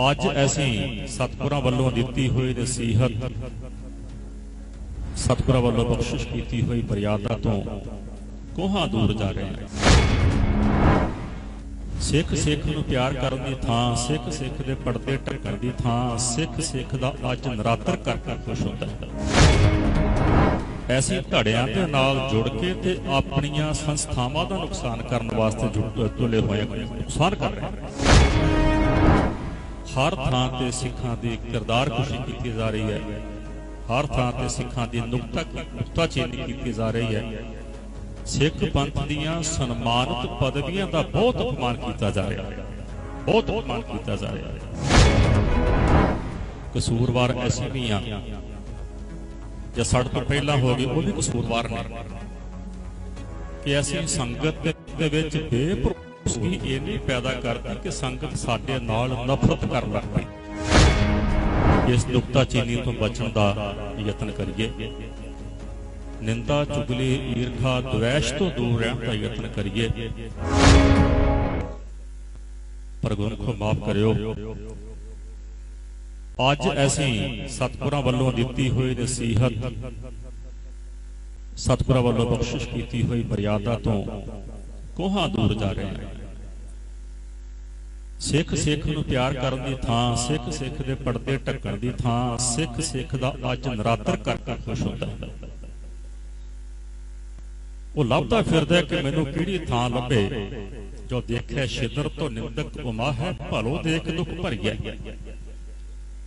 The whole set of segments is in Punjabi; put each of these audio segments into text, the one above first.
ਅੱਜ ਅਸੀਂ ਸਤਿਗੁਰਾਂ ਵੱਲੋਂ ਦਿੱਤੀ ਹੋਈ ਨਸੀਹਤ, ਸਤਿਗੁਰਾਂ ਵੱਲੋਂ ਬਖਸ਼ਿਸ਼ ਕੀਤੀ ਹੋਈ ਮਰਿਆਦਾ ਤੋਂ ਕੋਹਾਂ ਦੂਰ ਜਾ ਰਹੇ ਹਾਂ। ਸਿੱਖ ਸਿੱਖ ਨੂੰ ਪਿਆਰ ਕਰਨ ਦੀ ਥਾਂ, ਸਿੱਖ ਸਿੱਖ ਦੇ ਪਰਦੇ ਢੱਕਣ ਦੀ ਥਾਂ, ਸਿੱਖ ਸਿੱਖ ਦਾ ਅੱਜ ਨਰਾਤਰ ਕਰ ਕਰ ਖੁਸ਼ ਹੁੰਦਾ ਹੈ। ਐਸੀ ਧੜਿਆਂ ਦੇ ਨਾਲ ਜੁੜ ਕੇ ਤੇ ਆਪਣੀਆਂ ਸੰਸਥਾਵਾਂ ਦਾ ਨੁਕਸਾਨ ਕਰਨ ਵਾਸਤੇ ਜੁੜੇ ਤੁਲੇ ਹੋਏ ਨੁਕਸਾਨ ਕਰ ਰਹੇ ਹਨ ਹਰ ਥਾਂ ਤੇ ਸਿੱਖਾਂ ਦੀ ਕਿਰਦਾਰ ਕੁਸ਼ੀ ਕੀਤੀ ਜਾ ਰਹੀ ਹੈ। ਹਰ ਥਾਂ ਤੇ ਸਿੱਖਾਂ ਦੀ ਨੁਕਤਾ ਨੁਕਤਾਚੀਨੀ ਕੀਤੀ ਜਾ ਰਹੀ ਹੈ। ਸਿੱਖ ਪੰਥ ਦੀਆਂ ਸਨਮਾਨਿਤ ਪਦਵੀਆਂ ਦਾ ਬਹੁਤ ਅਪਮਾਨ ਕੀਤਾ ਜਾ ਰਿਹਾ ਹੈ। ਬਹੁਤ ਅਪਮਾਨ ਕੀਤਾ ਜਾ ਰਿਹਾ ਹੈ। ਕਸੂਰਵਾਰ ਐਸੇ ਵੀ ਆ, ਜਾਂ ਸਾਡੇ ਤੋਂ ਪਹਿਲਾਂ ਹੋ ਗਏ ਉਹ ਵੀ ਕਸੂਰਵਾਰ ਨੇ। ਕਿ ਅਸੀਂ ਸੰਗਤ ਦੇ ਵਿੱਚ ਇਹ ਇੰਨੀ ਪੈਦਾ ਕਰਦੀ ਕਿ ਸੰਗਤ ਸਾਡੇ ਨਾਲ ਨਫ਼ਰਤ ਕਰਨ ਲੱਗ ਪਈ। ਇਸ ਨੁਕਤਾਚੀਨੀ ਤੋਂ ਬਚਣ ਦਾ ਯਤਨ ਕਰੀਏ। ਨਿੰਦਾ, ਚੁਗਲੀ, ਈਰਖਾ, ਦੁਵੇਸ਼ ਤੋਂ ਦੂਰ ਰਹਿਣ ਦਾ ਯਤਨ ਕਰੀਏ। ਪਰ ਗੁਰਮੁਖੋ ਮਾਫ ਕਰਿਓ। ਅੱਜ ਅਸੀਂ ਸਤਿਗੁਰਾਂ ਵੱਲੋਂ ਦਿੱਤੀ ਹੋਈ ਨਸੀਹਤ, ਸਤਿਗੁਰਾਂ ਵੱਲੋਂ ਬਖਸ਼ਿਸ਼ ਕੀਤੀ ਹੋਈ ਮਰਿਆਦਾ ਤੋਂ ਕੋਹਾਂ ਦੂਰ ਜਾ ਰਹੇ ਹਾਂ? ਸਿੱਖ ਸਿੱਖ ਨੂੰ ਪਿਆਰ ਕਰਨ ਦੀ ਥਾਂ, ਸਿੱਖ ਸਿੱਖ ਦੇ ਪਰਦੇ ਢੱਕਣ ਦੀ ਥਾਂ, ਸਿੱਖ ਸਿੱਖ ਦਾ ਅੱਜ ਨਰਾਤਰ ਕਰ ਕਰ ਖੁਸ਼ ਹੁੰਦਾ। ਹੈ ਉਹ ਲੱਭਦਾ ਫਿਰਦਾ ਕਿ ਮੈਨੂੰ ਕਿਹੜੀ ਥਾਂ ਲੱਭੇ, ਜੋ ਦੇਖਿਆ ਸ਼ਿਦਰ ਤੋਂ ਨਿੰਦਕ ਉਮਾ ਹੈ, ਭਲੋ ਦੇਖ ਦੁੱਖ ਭਰੀਐ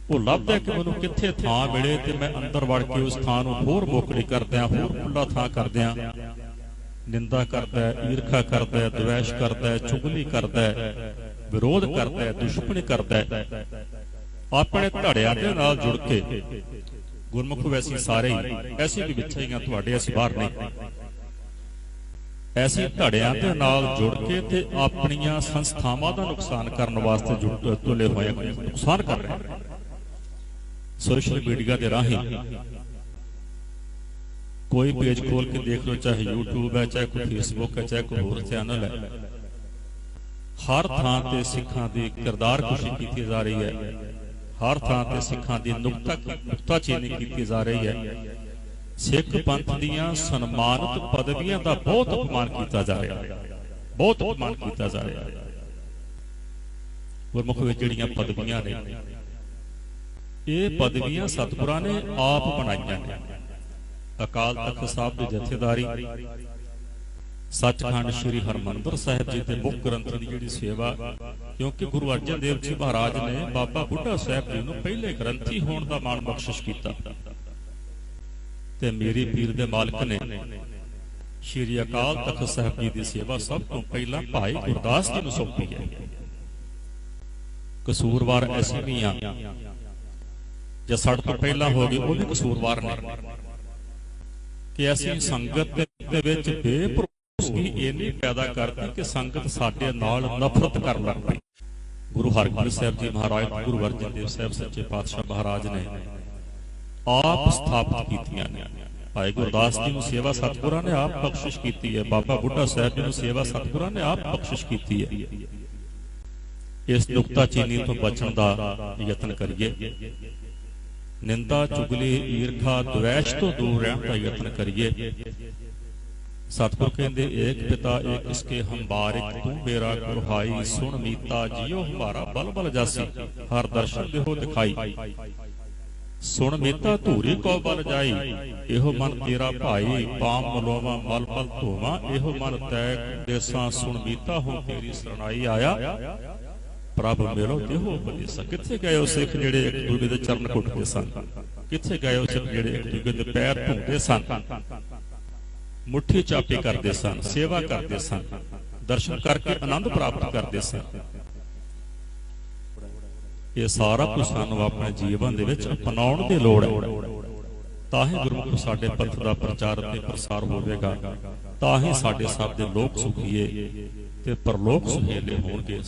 ਉਹ ਲੱਭਦਾ ਕਿ ਮੈਨੂੰ ਕਿੱਥੇ ਥਾਂ ਮਿਲੇ ਤੇ ਮੈਂ ਅੰਦਰ ਵੜ ਕੇ ਉਸ ਥਾਂ ਨੂੰ ਹੋਰ ਮੋਕਲੀ ਕਰਦਿਆਂ, ਹੋਰ ਖੁੱਲਾ ਥਾਂ ਕਰਦਿਆਂ। ਨਿੰਦਾ ਕਰਦਾ ਹੈ, ਈਰਖਾ ਕਰਦਾ ਹੈ, ਦੁਵੇਸ਼ ਕਰਦਾ ਹੈ, ਚੁਗਲੀ ਕਰਦਾ ਹੈ, ਵਿਰੋਧ ਕਰਦਾ ਹੈ, ਦੁਸ਼ਮਣੀ ਕਰਦਾ ਹੈ। ਆਪਣੇ ਧੜਿਆਂ ਦੇ ਨਾਲ ਜੁੜ ਕੇ ਗੁਰਮੁਖ ਵੈਸੀ ਸਾਰੇ ਹੀ ਐਸੀ ਵੀ ਵਿਛਾਈਆਂ ਤੁਹਾਡੇ ਅਸੀਂ ਬਾਹਰ ਨਹੀਂ। ਐਸੀ ਧੜਿਆਂ ਦੇ ਨਾਲ ਜੁੜ ਕੇ ਤੇ ਆਪਣੀਆਂ ਸੰਸਥਾਵਾਂ ਦਾ ਨੁਕਸਾਨ ਕਰਨ ਵਾਸਤੇ ਜੁੜ ਤੁਲੇ ਹੋਏ ਨੁਕਸਾਨ ਕਰ ਰਹੇ ਸੋਸ਼ਲ ਮੀਡੀਆ ਦੇ ਰਾਹੀਂ ਕੋਈ ਪੇਜ ਖੋਲ ਕੇ ਦੇਖ ਲਓ, ਚਾਹੇ YouTube ਹੈ, ਚਾਹੇ ਕੋਈ Facebook ਹੈ, ਚਾਹੇ ਕੋਈ ਹੋਰ ਚੈਨਲ ਹੈ। ਹਰ ਥਾਂ ਤੇ ਸਿੱਖਾਂ ਦੀ ਕਿਰਦਾਰ ਕੁਸ਼ੀ ਕੀਤੀ ਜਾ ਰਹੀ ਹੈ। ਹਰ ਥਾਂ ਤੇ ਸਿੱਖਾਂ ਦੀ ਨੁਕਤਾ ਨੁਕਤਾਚੀਨੀ ਕੀਤੀ ਜਾ ਰਹੀ ਹੈ। ਸਿੱਖ ਪੰਥ ਦੀਆਂ ਸਨਮਾਨਿਤ ਪਦਵੀਆਂ ਦਾ ਬਹੁਤ ਅਪਮਾਨ ਕੀਤਾ ਜਾ ਰਿਹਾ। ਹੈ ਬਹੁਤ ਅਪਮਾਨ ਕੀਤਾ ਜਾ ਰਿਹਾ। ਹੈ ਗੁਰਮੁਖ ਵਿੱਚ ਜਿਹੜੀਆਂ ਪਦਵੀਆਂ ਨੇ, ਇਹ ਪਦਵੀਆਂ ਸਤਿਗੁਰਾਂ ਨੇ ਆਪ ਬਣਾਈਆਂ ਨੇ। ਅਕਾਲ ਤਖਤ ਸਾਹਿਬ ਦੇ ਜਥੇਦਾਰੀ। ਸੱਚਖੰਡ ਸ੍ਰੀ ਹਰਮੰਦਰ ਸਾਹਿਬ ਜੀ ਦੇ ਮੁੱਖ ਗ੍ਰੰਥ ਦੀ ਜਿਹੜੀ ਸੇਵਾ, ਕਿਉਂਕਿ ਗੁਰੂ ਅਰਜਨ ਦੇਵ ਜੀ ਮਹਾਰਾਜ ਨੇ ਬਾਬਾ ਬੁੱਢਾ ਸਾਹਿਬ ਜੀ ਨੂੰ ਪਹਿਲੇ ਗ੍ਰੰਥੀ ਹੋਣ ਦਾ ਮਾਣ ਬਖਸ਼ਿਸ਼ ਕੀਤਾ। ਤੇ ਮੇਰੀ ਪੀਰ ਦੇ ਮਾਲਕ ਨੇ ਸ਼੍ਰੀ ਅਕਾਲ ਤਖਤ ਸਾਹਿਬ ਜੀ ਦੀ ਸੇਵਾ ਸਭ ਤੋਂ ਪਹਿਲਾਂ ਭਾਈ ਗੁਰਦਾਸ ਜੀ ਨੂੰ ਸੌਂਪੀ ਹੈ। ਕਸੂਰਵਾਰ ਐਸੇ ਵੀ ਆ, ਜੇ ਸਾਡੇ ਤੋਂ ਪਹਿਲਾਂ ਹੋ ਗਏ ਉਹ ਵੀ ਕਸੂਰਵਾਰ ਨੇ। ਕਿ ਅਸੀਂ ਸੰਗਤ ਦੇ ਵਿੱਚ ਬੇਭਰੋਸਗੀ ਇੰਨੀ ਪੈਦਾ ਕਰਦੀ ਕਿ ਸੰਗਤ ਸਾਡੇ ਨਾਲ ਨਫ਼ਰਤ ਕਰਨ ਲੱਗ ਪਈ। ਗੁਰੂ ਹਰਗੋਬਿੰਦ ਸਾਹਿਬ ਜੀ ਮਹਾਰਾਜ, ਗੁਰੂ ਅਰਜਨ ਦੇਵ ਸਾਹਿਬ ਸੱਚੇ ਪਾਤਸ਼ਾਹ ਮਹਾਰਾਜ ਨੇ ਆਪ ਸਥਾਪਿਤ ਕੀਤੀਆਂ ਨੇ। ਭਾਈ ਗੁਰਦਾਸ ਜੀ ਨੂੰ ਸੇਵਾ ਸਤਿਗੁਰਾਂ ਨੇ ਆਪ ਬਖਸ਼ਿਸ਼ ਕੀਤੀ ਹੈ। ਬਾਬਾ ਬੁੱਢਾ ਸਾਹਿਬ ਜੀ ਨੂੰ ਸੇਵਾ ਸਤਿਗੁਰਾਂ ਨੇ ਆਪ ਬਖਸ਼ਿਸ਼ ਕੀਤੀ ਹੈ। ਇਸ ਨੁਕਤਾ ਚੀਨੀ ਤੋਂ ਬਚਣ ਦਾ ਯਤਨ ਕਰੀਏ। ਨਿੰਦਾ ਚੁਗਲੀ ਈਰਖਾ ਦੁਵੇਸ਼ ਤੋਂ ਦੂਰ ਰਹਿਣ ਦਾ ਯਤਨ ਕਰੀਏ। ਸਤਿਗੁਰ ਕਹਿੰਦੇ, ਏਕ ਪਿਤਾ, ਏਕ ਇਸਕੇ ਹੰਬਾਰਿਕ ਤੂੰ ਮੇਰਾ ਗੁਰਹਾਈ, ਸੁਣ ਮੀਤਾ, ਜਿਉ ਹਮਾਰਾ ਬਲ ਬਲ ਜਾਸੀ, ਹਰ ਦਰਸ਼ਨ ਦੇਹੋ ਦਿਖਾਈ। ਸੁਣ ਮੀਤਾ, ਧੂਰੀ ਕੋ ਬਲ ਜਾਈ, ਇਹੋ ਮਨ ਤੇਰਾ ਭਾਈ, ਪਾਮ ਮਲੋਵਾ, ਮਲ ਪਲ ਧੋਵਾ, ਇਹੋ ਮਨ ਤੈ ਦੇਸਾਂ, ਸੁਣ ਮੀਤਾ ਹੋ ਤੇਰੀ ਸਰਣਾਈ ਆਇਆ। ਪ੍ਰਭ ਮੇਰੋ ਦੇਹੋ ਬਲੇਸਾ ਕਿੱਥੇ ਗਏ ਉਹ ਸਿੱਖ ਜਿਹੜੇ ਇੱਕ ਦੂਜੇ ਦੇ ਚਰਨ ਘੁੱਟਦੇ ਸਨ ਕਿੱਥੇ ਗਏ ਉਹ ਸਿੱਖ ਜਿਹੜੇ ਇੱਕ ਦੂਜੇ ਦੇ ਪੈਰ ਧੁੰਦੇ ਸਨ ਮੁੱਠੀ ਚਾਪੀ ਕਰਦੇ ਸਨ ਸੇਵਾ ਕਰਦੇ ਸਨ ਦਰਸ਼ਨ ਕਰਕੇ ਆਨੰਦ ਪ੍ਰਾਪਤ ਕਰਦੇ ਸਨ ਇਹ ਸਾਰਾ ਕੁਝ ਸਾਨੂੰ ਆਪਣੇ ਜੀਵਨ ਦੇ ਵਿੱਚ ਅਪਣਾਉਣ ਦੀ ਲੋੜ ਹੈ। ਤਾਂ ਹੀ ਗੁਰਮੁਖ ਸਾਡੇ ਪੰਥ ਦਾ ਪ੍ਰਚਾਰ ਤੇ ਪ੍ਰਸਾਰ ਹੋਵੇਗਾ। ਤਾਂ ਹੀ ਸਾਡੇ ਸਭ ਦੇ ਲੋਕ ਸੁਖੀਏ ਤੇ ਪਰਲੋਕ ਸੁਹੇਲੇ ਹੋਣਗੇ।